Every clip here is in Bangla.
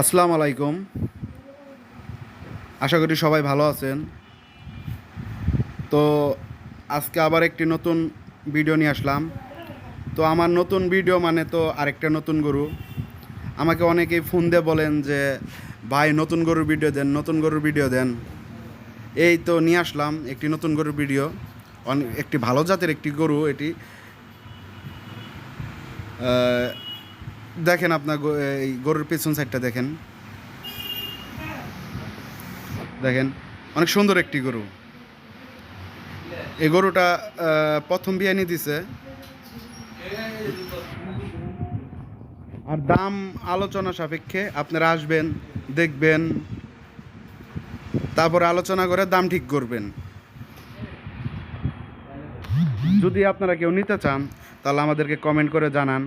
আসসালামু আলাইকুম। আশা করি সবাই ভালো আছেন। তো আজকে আবার একটি নতুন ভিডিও নিয়ে আসলাম। তো আমার নতুন ভিডিও মানে তো আরেকটা নতুন গরু। আমাকে অনেকেই ফোন দিয়ে বলেন যে, ভাই, নতুন গরুর ভিডিও দেন, নতুন গরুর ভিডিও দেন। এই তো নিয়ে আসলাম একটি নতুন গরুর ভিডিও। একটি ভালো জাতের একটি গরু এটি। দেখেন আপনার এই গরুর পেছন সাইডটা দেখেন। দেখেন, অনেক সুন্দর একটি গরু। এই গরুটা প্রথম বিয়ানি দিছে। আর দাম আলোচনা সাপেক্ষে আপনারা আসবেন, দেখবেন, তারপরে আলোচনা করে দাম ঠিক করবেন। যদি আপনারা কেউ নিতে চান, তাহলে আমাদেরকে কমেন্ট করে জানান।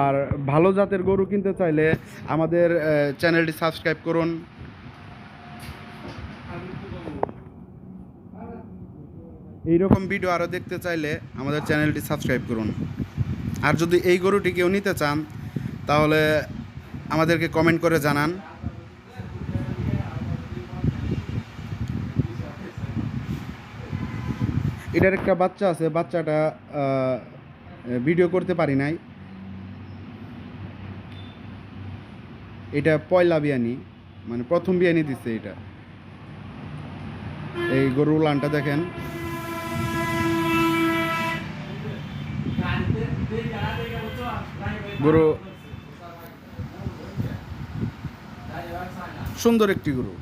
আর ভালো জাতের গরু কিনতে চাইলে আমাদের চ্যানেলটি সাবস্ক্রাইব করুন। এইরকম ভিডিও আরও দেখতে চাইলে আমাদের চ্যানেলটি সাবস্ক্রাইব করুন। আর যদি এই গরুটি কেউ নিতে চান, তাহলে আমাদেরকে কমেন্ট করে জানান। এটার একটা বাচ্চা আছে, বাচ্চাটা ভিডিও করতে পারি নাই। এটা পয়লা বিয়ানি মানে প্রথম বিয়ানি দিচ্ছে এটা। এই গরু লানটা দেখেন। গরু সুন্দর একটি গরু।